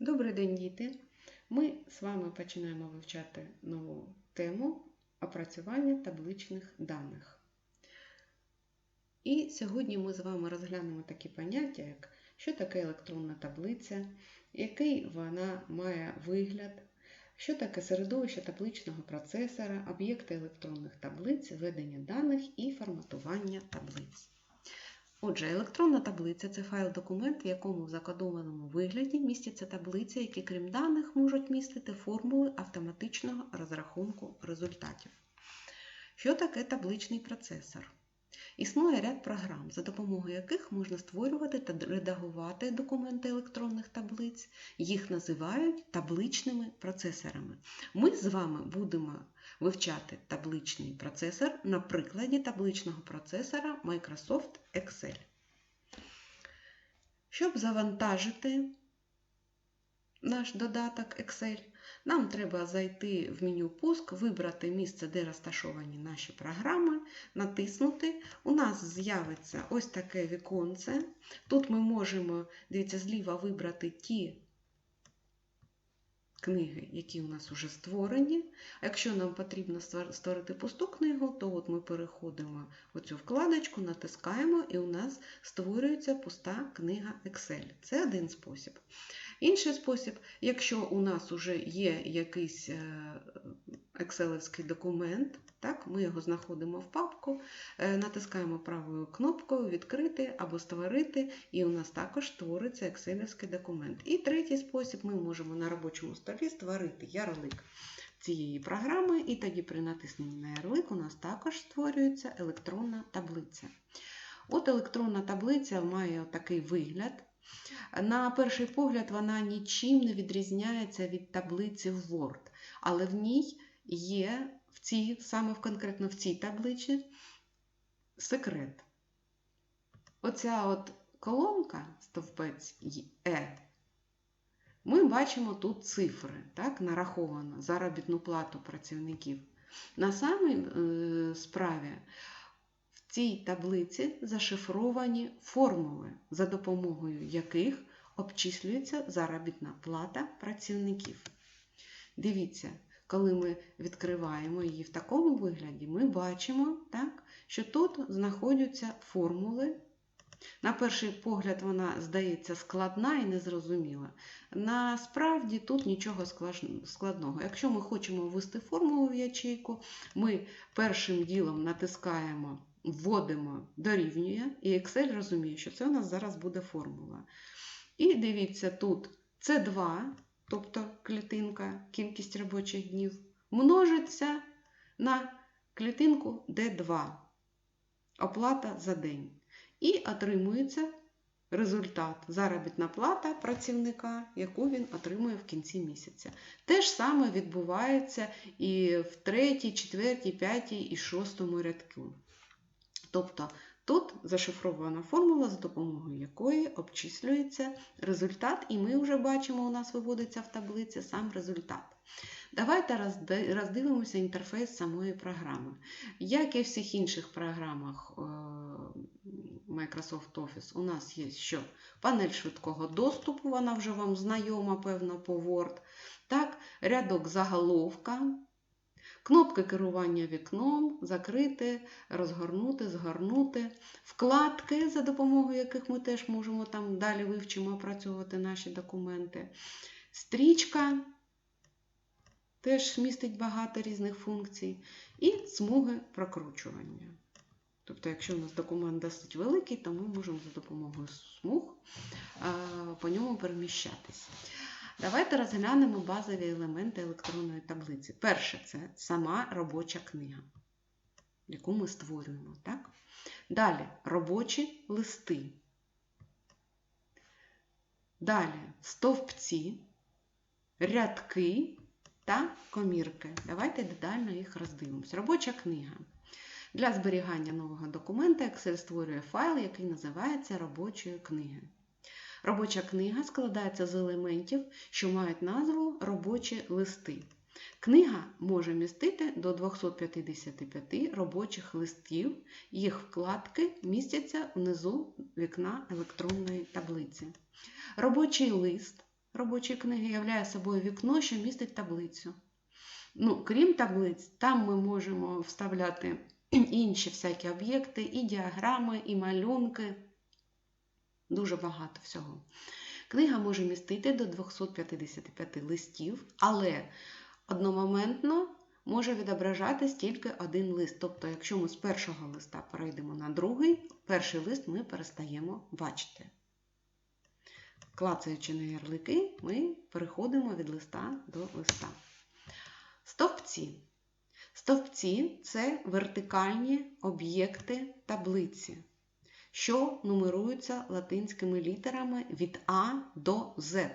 Добрий день, діти! Ми з вами починаємо вивчати нову тему опрацювання табличних даних. І сьогодні ми з вами розглянемо такі поняття, як що таке електронна таблиця, який вона має вигляд, що таке середовище табличного процесора, об'єкти електронних таблиць, ведення даних і форматування таблиць. Отже, електронна таблиця це файл-документ, в якому в закодованому вигляді містяться таблиці, які, крім даних, можуть містити формули автоматичного розрахунку результатів. Що таке табличний процесор? Існує ряд програм, за допомогою яких можна створювати та редагувати документи електронних таблиць. Їх називають табличними процесорами. Ми з вами будемо вивчати табличний процесор на прикладі табличного процесора Microsoft Excel. Щоб завантажити наш додаток Excel, нам треба зайти в меню Пуск, вибрати місце, де розташовані наші програми, натиснути. У нас з'явиться ось таке віконце. Тут ми можемо, дивіться, зліва вибрати ті книги, які у нас вже створені. Якщо нам потрібно створити пусту книгу, то от ми переходимо в цю вкладочку, натискаємо, і у нас створюється пуста книга Excel. Це один спосіб. Інший спосіб, якщо у нас вже є якийсь екселевський документ, так, ми його знаходимо в папку, натискаємо правою кнопкою Відкрити або Створити, і у нас також створиться екселівський документ. І третій спосіб, ми можемо на робочому столі створити ярлик цієї програми, і тоді при натисненні на ярлик у нас також створюється електронна таблиця. От електронна таблиця має такий вигляд. На перший погляд, вона нічим не відрізняється від таблиці Word, але в ній є в цій, саме конкретно в цій таблиці секрет. Оця от колонка, стовпець Е, ми бачимо тут цифри, так, нараховано заробітну плату працівників. На самій е, справі цій таблиці зашифровані формули, за допомогою яких обчислюється заробітна плата працівників. Дивіться, коли ми відкриваємо її в такому вигляді, ми бачимо, так, що тут знаходяться формули. На перший погляд, вона здається складна і незрозуміла. Насправді тут нічого складного. Якщо ми хочемо ввести формулу в ячейку, ми першим ділом натискаємо, вводимо дорівнює, і Excel розуміє, що це у нас зараз буде формула. І дивіться, тут С2, тобто клітинка, кількість робочих днів, множиться на клітинку D2, оплата за день. І отримується результат заробітна плата працівника, яку він отримує в кінці місяця. Те ж саме відбувається і в третій, четвертій, п'ятій і шостому рядку. Тобто тут зашифрована формула, за допомогою якої обчислюється результат, і ми вже бачимо, у нас виводиться в таблиці сам результат. Давайте роздивимося інтерфейс самої програми. Як і в всіх інших програмах Microsoft Office, у нас є що? Панель швидкого доступу, вона вже вам знайома, певно, по Word. Так, Рядок заголовка, кнопки керування вікном, закрити, розгорнути, згорнути, вкладки, за допомогою яких ми теж можемо там далі вивчимо опрацьовувати наші документи. Стрічка теж містить багато різних функцій, і смуги прокручування. Тобто, якщо у нас документ досить великий, то ми можемо за допомогою смуг по ньому переміщатися. Давайте розглянемо базові елементи електронної таблиці. Перше це сама робоча книга, яку ми створюємо. Так? Далі робочі листи. Далі стовпці, рядки та комірки. Давайте детально їх роздивимося. Робоча книга. Для зберігання нового документа Excel створює файл, який називається робочою книги. Робоча книга складається з елементів, що мають назву робочі листи. Книга може містити до 255 робочих листів, їх вкладки містяться внизу вікна електронної таблиці. Робочий лист робочої книги являє собою вікно, що містить таблицю. Ну, крім таблиць, там ми можемо вставляти інші всякі об'єкти, і діаграми, і малюнки. Дуже багато всього. Книга може містити до 255 листів, але одномоментно може відображатись тільки один лист. Тобто, якщо ми з першого листа перейдемо на другий, перший лист ми перестаємо бачити. Клацаючи на ярлики, ми переходимо від листа до листа. Стовпці. Стовпці це вертикальні об'єкти таблиці, що нумеруються латинськими літерами від А до З.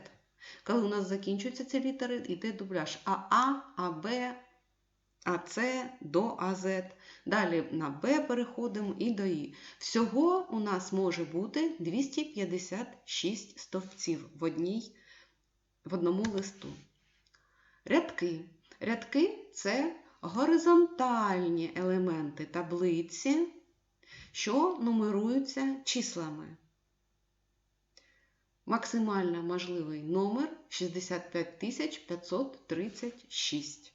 Коли у нас закінчуються ці літери, йде дубляж АА, АБ, АЦ до АЗ. Далі на Б переходимо і до І. Всього у нас може бути 256 стовпців в, одній, в одному листу. Рядки. Рядки це горизонтальні елементи таблиці, що нумеруються числами. Максимально можливий номер 65536.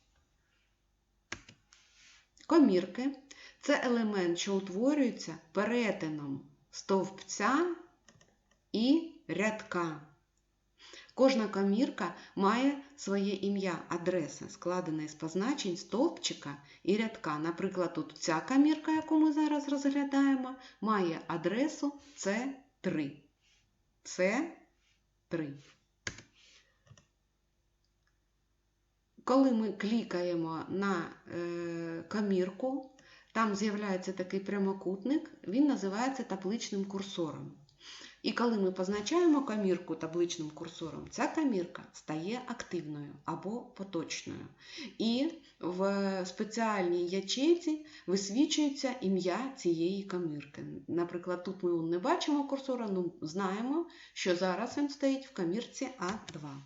Комірки це елемент, що утворюється перетином стовпця і рядка. Кожна комірка має своє ім'я, адреса, складене з позначень стовпчика і рядка. Наприклад, тут ця комірка, яку ми зараз розглядаємо, має адресу С3. С3. Коли ми клікаємо на е, комірку, там з'являється такий прямокутник, він називається табличним курсором. І коли ми позначаємо комірку табличним курсором, ця комірка стає активною або поточною. І в спеціальній ячейці висвічується ім'я цієї комірки. Наприклад, тут ми не бачимо курсора, але знаємо, що зараз він стоїть в комірці А2.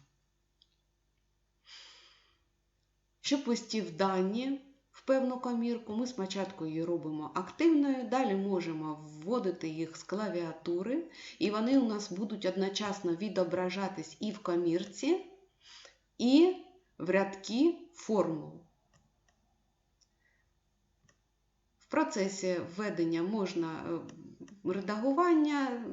Щоб ввести в дані в певну комірку, ми спочатку її робимо активною, далі можемо вводити їх з клавіатури, і вони у нас будуть одночасно відображатись і в комірці, і в рядки формул. В процесі введення можна редагування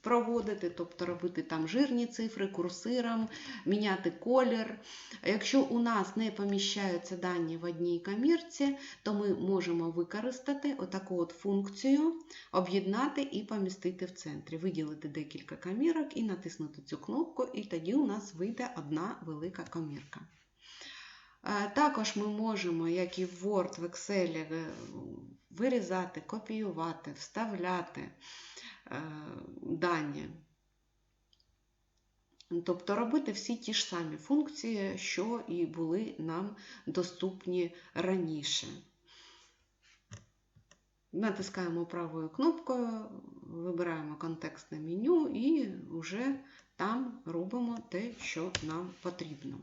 проводити, тобто робити там жирні цифри, курсиром, міняти колір. Якщо у нас не поміщаються дані в одній комірці, то ми можемо використати отаку от функцію, об'єднати і помістити в центрі, виділити декілька комірок і натиснути цю кнопку, і тоді у нас вийде одна велика комірка. Також ми можемо, як і в Word, в Excel, вирізати, копіювати, вставляти дані. Тобто робити всі ті ж самі функції, що і були нам доступні раніше. Натискаємо правою кнопкою, вибираємо контекстне меню і вже там робимо те, що нам потрібно.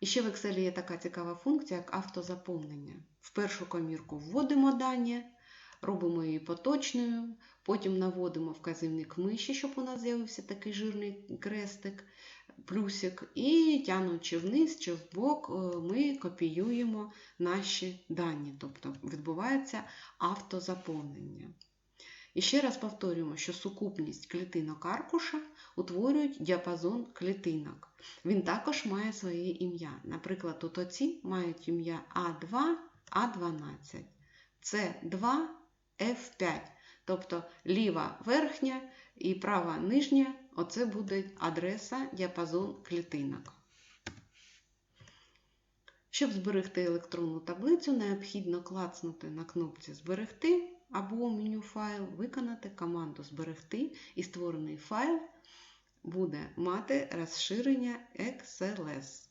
І ще в Excel є така цікава функція, як автозаповнення. В першу комірку вводимо дані, робимо її поточною, потім наводимо вказівник миші, щоб у нас з'явився такий жирний крестик, плюсик, і тянучи вниз чи вбок, ми копіюємо наші дані, тобто відбувається автозаповнення. І ще раз повторюємо, що сукупність клітинок аркуша утворюють діапазон клітинок. Він також має своє ім'я. Наприклад, тут оці мають ім'я А2, А12, С2, F5. Тобто ліва верхня і права нижня оце буде адреса діапазон клітинок. Щоб зберегти електронну таблицю, необхідно клацнути на кнопці Зберегти або меню файл, виконати команду Зберегти і створений файл буде мати розширення XLS.